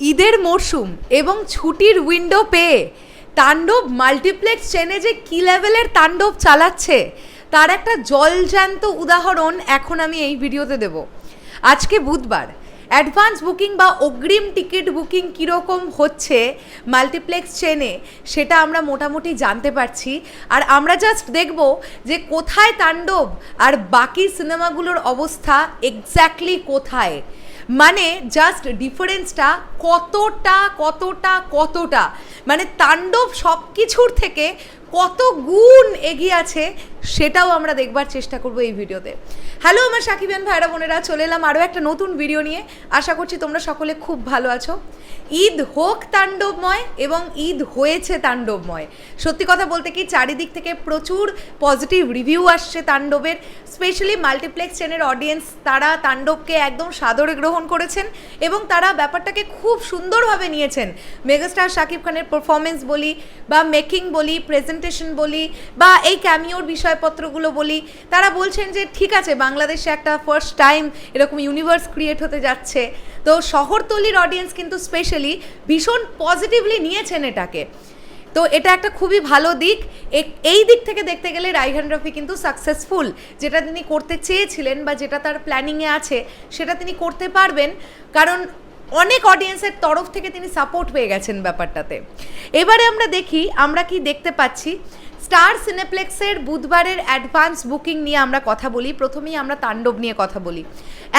ঈদের মরশুম এবং ছুটির উইন্ডো পেয়ে তাণ্ডব মাল্টিপ্লেক্স চেনে যে কী লেভেলের তাণ্ডব চালাচ্ছে, তার একটা জলজ্যান্ত উদাহরণ এখন আমি এই ভিডিওতে দেব। আজকে বুধবার অ্যাডভান্স বুকিং বা অগ্রিম টিকিট বুকিং কীরকম হচ্ছে মাল্টিপ্লেক্স চেনে সেটা আমরা মোটামুটি জানতে পারছি। আর আমরা জাস্ট দেখব যে কোথায় তাণ্ডব আর বাকি সিনেমাগুলোর অবস্থা এক্স্যাক্টলি কোথায়। মানে জাস্ট ডিফারেন্সটা কতটা কতটা কতটা? মানে তাণ্ডব সব কিছুর থেকে কত গুণ এগিয়ে আছে সেটাও আমরা দেখবার চেষ্টা করব এই ভিডিওতে। হ্যালো আমার সাকিবেন ভাইরা বোনেরা, চলে এলাম আরও একটা নতুন ভিডিও নিয়ে। আশা করছি তোমরা সকলে খুব ভালো আছো। ঈদ হোক তাণ্ডবময় এবং ঈদ হয়েছে তাণ্ডবময়। সত্যি কথা বলতে কি, চারিদিক থেকে প্রচুর পজিটিভ রিভিউ আসছে তাণ্ডবের। স্পেশালি মাল্টিপ্লেক্স চেনের অডিয়েন্স তারা তাণ্ডবকে একদম সাদরে গ্রহণ করেছেন এবং তারা ব্যাপারটাকে খুব সুন্দরভাবে নিয়েছেন। মেগাস্টার শাকিব খানের পারফরমেন্স বলি বা মেকিং বলি প্রেজেন্টেশন বলি বা এই ক্যামিওর বিষয়পত্রগুলো বলি, তারা বলছেন যে, ঠিক আছে, বাংলাদেশে একটা ফার্স্ট টাইম এরকম ইউনিভার্স ক্রিয়েট হতে যাচ্ছে। তো শহরতলির অডিয়েন্স কিন্তু স্পেশালি ভীষণ পজিটিভলি নিয়েছেন এটাকে। তো এটা একটা খুবই ভালো দিক। এই দিক থেকে দেখতে গেলে রাইহান রফি কিন্তু সাকসেসফুল যেটা তিনি করতে চেয়েছিলেন বা যেটা তার প্ল্যানিংয়ে আছে, সেটা তিনি করতে পারবেন। কারণ অনেক অডিয়েন্সের তরফ থেকে তিনি সাপোর্ট পেয়ে গেছেন ব্যাপারটাতে। এবারে আমরা দেখি, আমরা কি দেখতে পাচ্ছি? স্টার সিনেপ্লেক্সের বুধবারের অ্যাডভান্স বুকিং নিয়ে আমরা কথা বলি। প্রথমেই আমরা তাণ্ডব নিয়ে কথা বলি।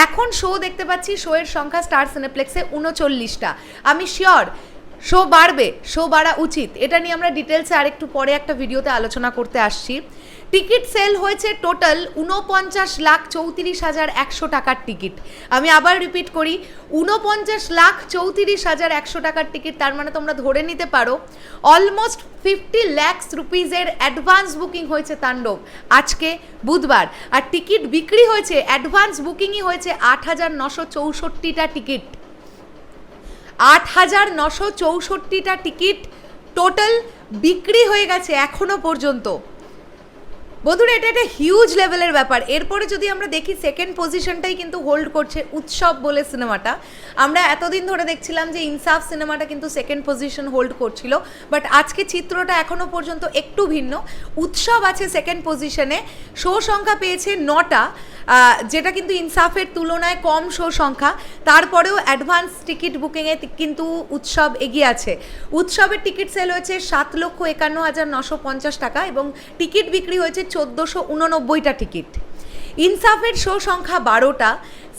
এখন শো দেখতে পাচ্ছি শোয়ের সংখ্যা স্টার সিনেপ্লেক্সে উনচল্লিশটা। আমি শিওর শো বাড়বে শো বাড়া উচিত। এটা নিয়ে আমরা ডিটেলসে আরেকটু পরে একটা ভিডিওতে আলোচনা করতে আসছি। টিকিট সেল হয়েছে টোটাল উনপঞ্চাশ লাখ চৌত্রিশ হাজার একশো টাকার টিকিট আমি আবার রিপিট করি উনপঞ্চাশ লাখ চৌত্রিশ হাজার একশো টাকার টিকিট তার মানে তোমরা ধরে নিতে পারো অলমোস্ট ফিফটি ল্যাক্স রুপিজের অ্যাডভান্স বুকিং হয়েছে তাণ্ডব, আজকে বুধবার। আর টিকিট বিক্রি হয়েছে অ্যাডভান্স বুকিংই হয়েছে আট হাজার নশো চৌষট্টিটা টিকিট আট হাজার নশো চৌষট্টিটা টিকিট টোটাল বিক্রি হয়ে গেছে এখনও পর্যন্ত। বন্ধুরা, এটা একটা হিউজ লেভেলের ব্যাপার। এরপরে যদি আমরা দেখি সেকেন্ড পজিশনটাই কিন্তু হোল্ড করছে উৎসব বলে সিনেমাটা। আমরা এতদিন ধরে দেখছিলাম যে ইনসাফ সিনেমাটা কিন্তু সেকেন্ড পজিশন হোল্ড করছিল বাট আজকে চিত্রটা এখনও পর্যন্ত একটু ভিন্ন। উৎসব আছে সেকেন্ড পজিশনে শো সংখ্যা পেয়েছে নটা। যেটা কিন্তু ইনসাফের তুলনায় কম শো সংখ্যা তারপরেও অ্যাডভান্স টিকিট বুকিংয়ে কিন্তু উৎসব এগিয়ে আছে। উৎসবের টিকিট সেল হয়েছে সাত লক্ষ একান্ন হাজার নশো পঞ্চাশ টাকা এবং টিকিট বিক্রি হয়েছে চোদ্দোশো উননব্বইটা টিকিট ইনসাফের শো সংখ্যা বারোটা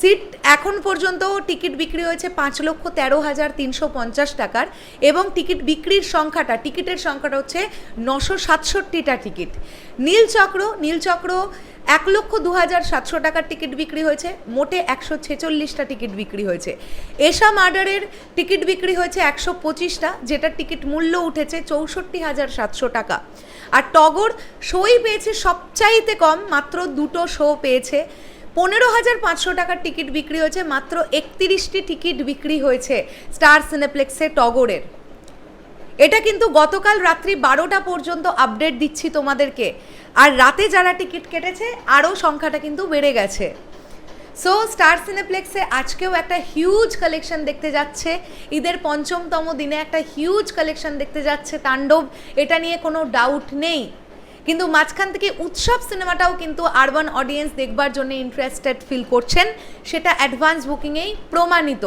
সিট এখন পর্যন্ত টিকিট বিক্রি হয়েছে পাঁচ লক্ষ তেরো হাজার তিনশো পঞ্চাশ টাকার এবং টিকিট বিক্রির সংখ্যাটা, টিকিটের সংখ্যাটা হচ্ছে নশো সাতষট্টিটা টিকিট। নীলচক্র নীলচক্র এক লক্ষ দু হাজার সাতশো টাকার টিকিট বিক্রি হয়েছে, মোটে একশো ছেচল্লিশটা টিকিট বিক্রি হয়েছে। এশা মার্ডারের টিকিট বিক্রি হয়েছে একশো পঁচিশটা, যেটার টিকিট মূল্য উঠেছে চৌষট্টি হাজার সাতশো টাকা। আর টগর শোই পেয়েছে সবচাইতে কম, মাত্র দুটো শো পেয়েছে। পনেরো হাজার পাঁচশো টাকার টিকিট বিক্রি হয়েছে, মাত্র একত্রিশটি টিকিট বিক্রি হয়েছে স্টার সিনেপ্লেক্সে টগরের। এটা কিন্তু গতকাল রাত্রি বারোটা পর্যন্ত আপডেট দিচ্ছি তোমাদেরকে। আর রাতে যারা টিকিট কেটেছে, আরও সংখ্যাটা কিন্তু বেড়ে গেছে। সো স্টার সিনেপ্লেক্সে আজকেও একটা হিউজ কালেকশন দেখতে যাচ্ছে। ঈদের পঞ্চমতম দিনে একটা হিউজ কালেকশন দেখতে যাচ্ছে, তাণ্ডব। এটা নিয়ে কোনো ডাউট নেই। কিন্তু মাঝখান থেকে উৎসব সিনেমাটাও কিন্তু আরবান অডিয়েন্স দেখবার জন্য ইন্টারেস্টেড ফিল করছেন। সেটা অ্যাডভান্স বুকিংয়েই প্রমাণিত।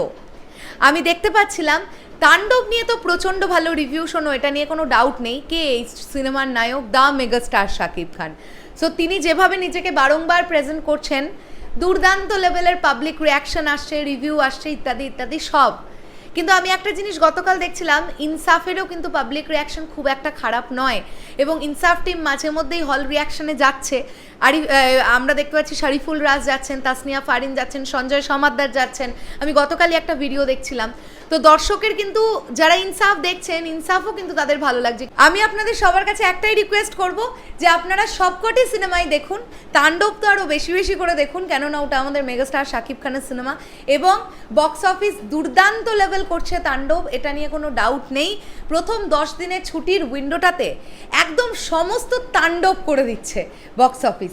আমি দেখতে পাচ্ছিলাম, তাণ্ডব নিয়ে তো প্রচণ্ড ভালো রিভিউ শোনো, এটা নিয়ে কোনো ডাউট নেই। কে এই সিনেমার নায়ক? The megastar Shakib Khan. So তিনি যেভাবে নিজেকে বারংবার প্রেজেন্ট করছেন, দুর্দান্ত লেভেলের পাবলিক রিয়াকশন আসছে রিভিউ আসছে, ইত্যাদি ইত্যাদি, সব। কিন্তু আমি একটা জিনিস গতকাল দেখছিলাম, ইনসাফেরও কিন্তু পাবলিক রিয়াকশন খুব একটা খারাপ নয়। এবং ইনসাফ টিম মাঝে মধ্যেই হল রিয়াকশনে যাচ্ছে। আর আমরা দেখতে পাচ্ছি শরীফুল রাজ যাচ্ছেন, তাসনিয়া ফারিন যাচ্ছেন, সঞ্জয় সমাদ্দার যাচ্ছেন। আমি গতকালই একটা ভিডিও দেখছিলাম। তো দর্শকের কিন্তু, যারা ইনসাফ দেখছেন, ইনসাফও কিন্তু তাদের ভালো লাগছে। আমি আপনাদের সবার কাছে একটাই রিকোয়েস্ট করব যে আপনারা সবকটি সিনেমাই দেখুন, তাণ্ডব তো আরও বেশি বেশি করে দেখুন, কেননা ওটা আমাদের মেগাস্টার শাকিব খানের সিনেমা। এবং বক্স অফিস দুর্দান্ত লেভেল করছে তাণ্ডব, এটা নিয়ে কোনো ডাউট নেই। প্রথম দশ দিনের ছুটির উইন্ডোটাতে একদম সমস্ত তাণ্ডব করে দিচ্ছে বক্স অফিসে